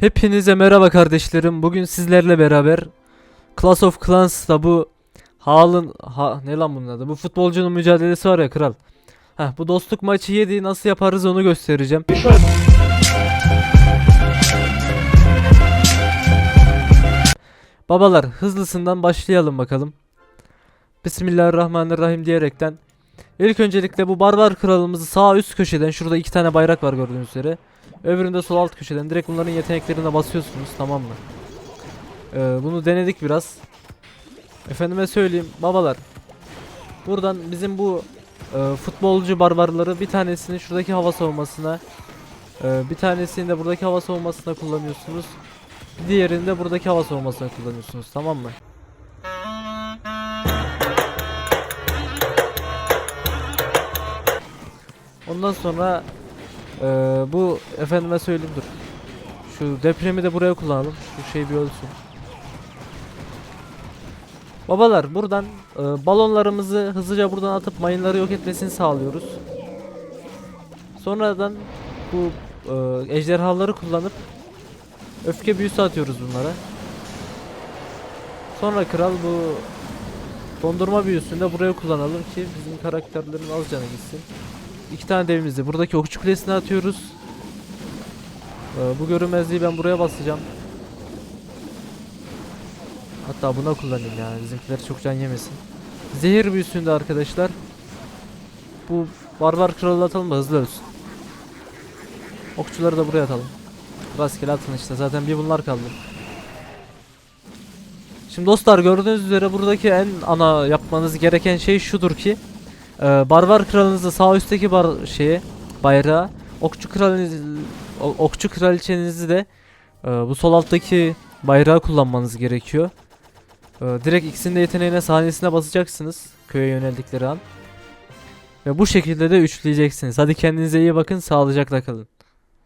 Hepinize merhaba kardeşlerim. Bugün sizlerle beraber Clash of Clans'ta bu Haaland ha, ne lan bunun adı? Bu futbolcunun mücadelesi var ya kral. Heh, bu dostluk maçı 7 nasıl yaparız onu göstereceğim. Babalar hızlısından başlayalım bakalım. Bismillahirrahmanirrahim diyerekten İlk öncelikle bu barbar kralımızı sağ üst köşeden şurada iki tane bayrak var gördüğünüz üzere. Öbüründe sol alt köşeden direkt bunların yeteneklerine basıyorsunuz tamam mı? Ee, bunu denedik biraz. Efendime söyleyeyim babalar. Buradan bizim bu e, futbolcu barbarları bir tanesini şuradaki hava savunmasına e, bir tanesini de buradaki hava savunmasına kullanıyorsunuz. Bir diğerini de buradaki hava savunmasına kullanıyorsunuz tamam mı? Ondan sonra eee, bu efendime söyleyeyim dur. Şu depremi de buraya kullanalım. Şu şey bir ölsün. Babalar buradan eee, balonlarımızı hızlıca buradan atıp mayınları yok etmesini sağlıyoruz. Sonradan bu eee, ejderhaları kullanıp öfke büyüsü atıyoruz bunlara. Sonra kral bu dondurma büyüsünü de buraya kullanalım ki bizim karakterlerin az canı gitsin. İki tane devimizi buradaki okçu kulesine atıyoruz. Ee, bu görünmezliği ben buraya basacağım. Hatta buna kullanayım yani bizimkiler çok can yemesin. Zehir büyüsünde arkadaşlar. Bu barbar kralı atalım da hızlı ölsün. Okçuları da buraya atalım. Rastgele atın işte zaten bir bunlar kaldı. Şimdi dostlar gördüğünüz üzere buradaki en ana yapmanız gereken şey şudur ki ee, barbar kralınızı sağ üstteki bar şeye bayrağı okçu kralınız okçu kraliçenizi de e, bu sol alttaki bayrağı kullanmanız gerekiyor. Ee, direkt ikisinin de yeteneğine sahnesine basacaksınız köye yöneldikleri an. Ve bu şekilde de üçleyeceksiniz. Hadi kendinize iyi bakın, sağlıcakla kalın.